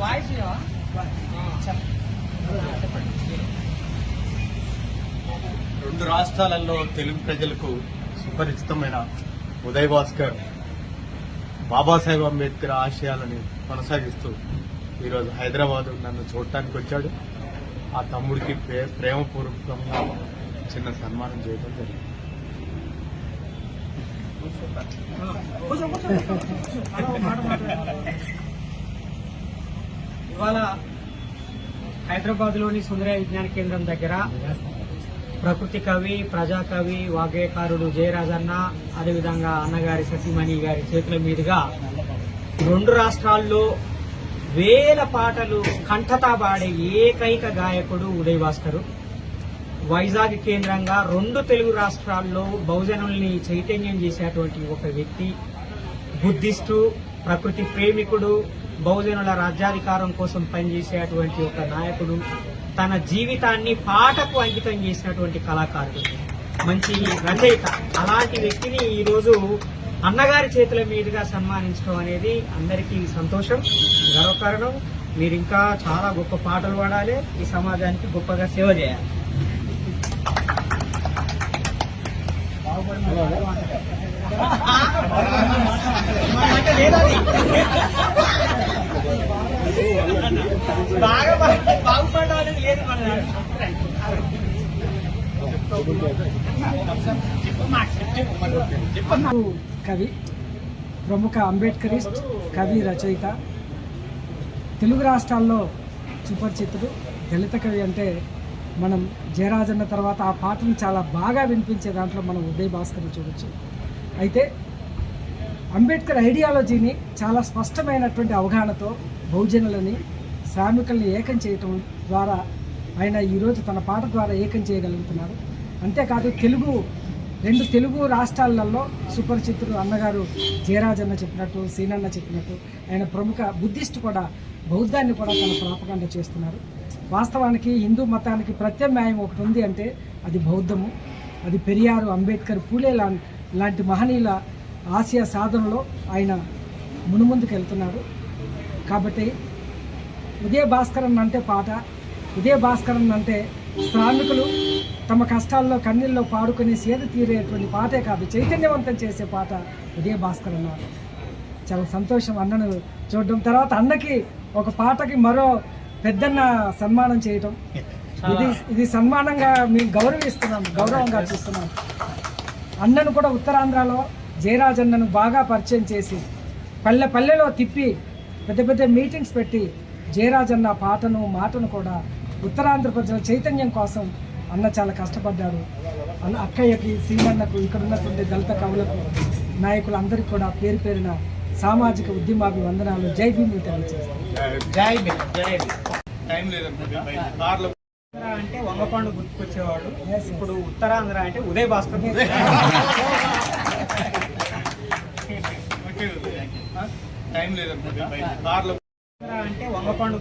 Voice రెండు రాష్ట్రాలలో తెలుగు ప్రజలకు సుపరిచితమైన ఉదయ్ భాస్కర్ బాబాసాహెబ్ అంబేద్కర్ ఆశయాలని కొనసాగిస్తూ ఈరోజు హైదరాబాద్ నన్ను చూడటానికి వచ్చాడు. ఆ తమ్ముడికి ప్రేమపూర్వకంగా చిన్న సన్మానం చేయడం జరిగింది. ఇవాళ హైదరాబాద్లోని సుందర విజ్ఞాన కేంద్రం దగ్గర ప్రకృతి కవి ప్రజా కవి వాగ్గేయకారుడు జయరాజన్న అదేవిధంగా అన్నగారి సతీమణి గారి చేతుల మీదుగా రెండు రాష్ట్రాల్లో వేల పాటలు కంఠతా పాడే ఏకైక గాయకుడు ఉదయ్ భాస్కరు వైజాగ్ కేంద్రంగా రెండు తెలుగు రాష్ట్రాల్లో బహుజనుల్ని చైతన్యం చేసేటువంటి ఒక వ్యక్తి బుద్ధిస్టు ప్రకృతి ప్రేమికుడు బహుజనుల రాజ్యాధికారం కోసం పనిచేసేటువంటి ఒక నాయకుడు తన జీవితాన్ని పాటకు అంకితం చేసినటువంటి కళాకారుడు. మంచి రచయిత అలాంటి వ్యక్తిని ఈరోజు అన్నగారి చేతుల మీదుగా సన్మానించడం అనేది అందరికీ సంతోషం గర్వకారణం. మీరు ఇంకా చాలా గొప్ప పాటలు పాడాలి. ఈ సమాజానికి గొప్పగా సేవ చేయాలి బాగా బాగుపడాలని లేదు మన కవి ప్రముఖ అంబేద్కరిస్ట్ కవి రచయిత. తెలుగు రాష్ట్రాల్లో సుపరిచితుడు దళిత కవి అంటే మనం జయరాజన్న తర్వాత ఆ పాటను చాలా బాగా వినిపించే దాంట్లో మనం ఉదయ్ భాస్కర్ని చూడొచ్చు. అయితే అంబేద్కర్ ఐడియాలజీని చాలా స్పష్టమైనటువంటి అవగాహనతో బహుజనులని శ్రామికుల్ని ఏకం చేయటం ద్వారా ఆయన ఈరోజు తన పాట ద్వారా ఏకం చేయగలుగుతున్నారు. అంతేకాదు తెలుగు రెండు తెలుగు రాష్ట్రాలలో సుపరిచితుడు అన్నగారు జయరాజన్న చెప్పినట్టు సీనన్న చెప్పినట్టు ఆయన ప్రముఖ బుద్ధిస్ట్ కూడా బౌద్ధాన్ని కూడా తన ప్రాపకాండ చేస్తున్నారు. వాస్తవానికి హిందూ మతానికి ప్రత్యామ్నాయం ఒకటి ఉంది అంటే అది బౌద్ధము. అది పెరియారు అంబేద్కర్ పూలే లాంటి మహనీయుల ఆసియా సాధనలో ఆయన మునుముందుకు వెళ్తున్నారు. కాబట్టి ఉదయ భాస్కరన్ అంటే పాట ఉదయ భాస్కరన్ అంటే శ్రామికులు తమ కష్టాల్లో కన్నీళ్ళలో పాడుకొని సేద తీరేటువంటి పాటే కాదు చైతన్యవంతం చేసే పాట ఉదయ భాస్కరన్ వారు చాలా సంతోషం అన్నను చూడడం తర్వాత అన్నకి ఒక పాటకి మరో పెద్దన్న సన్మానం చేయటం. ఇది ఇది సన్మానంగా మేము గౌరవిస్తున్నాం గౌరవంగా చూస్తున్నాం. అన్నను కూడా ఉత్తరాంధ్రలో జయరాజన్నను బాగా పరిచయం చేసి పల్లె పల్లెలో తిప్పి పెద్ద పెద్ద మీటింగ్స్ పెట్టి జయరాజన్న పాటను మాటను కూడా ఉత్తరాంధ్ర ప్రజల చైతన్యం కోసం అన్న చాలా కష్టపడ్డాడు. అన్న అక్కయ్యకి సీమన్నకు ఇక్కడ ఉన్నటువంటి దళిత కవులకు నాయకులందరికీ కూడా పేరు పేరున సామాజిక భీములు తెలియజేస్తాను జై భీమ్. ఉత్తర అంటే వంగపాండు గుర్తుకొచ్చేవాడు. ఇప్పుడు ఉత్తరాంధ్ర అంటే ఉదయ్ భాస్కర్. టైం లేదనుకుంటా అంటే వంగపాండు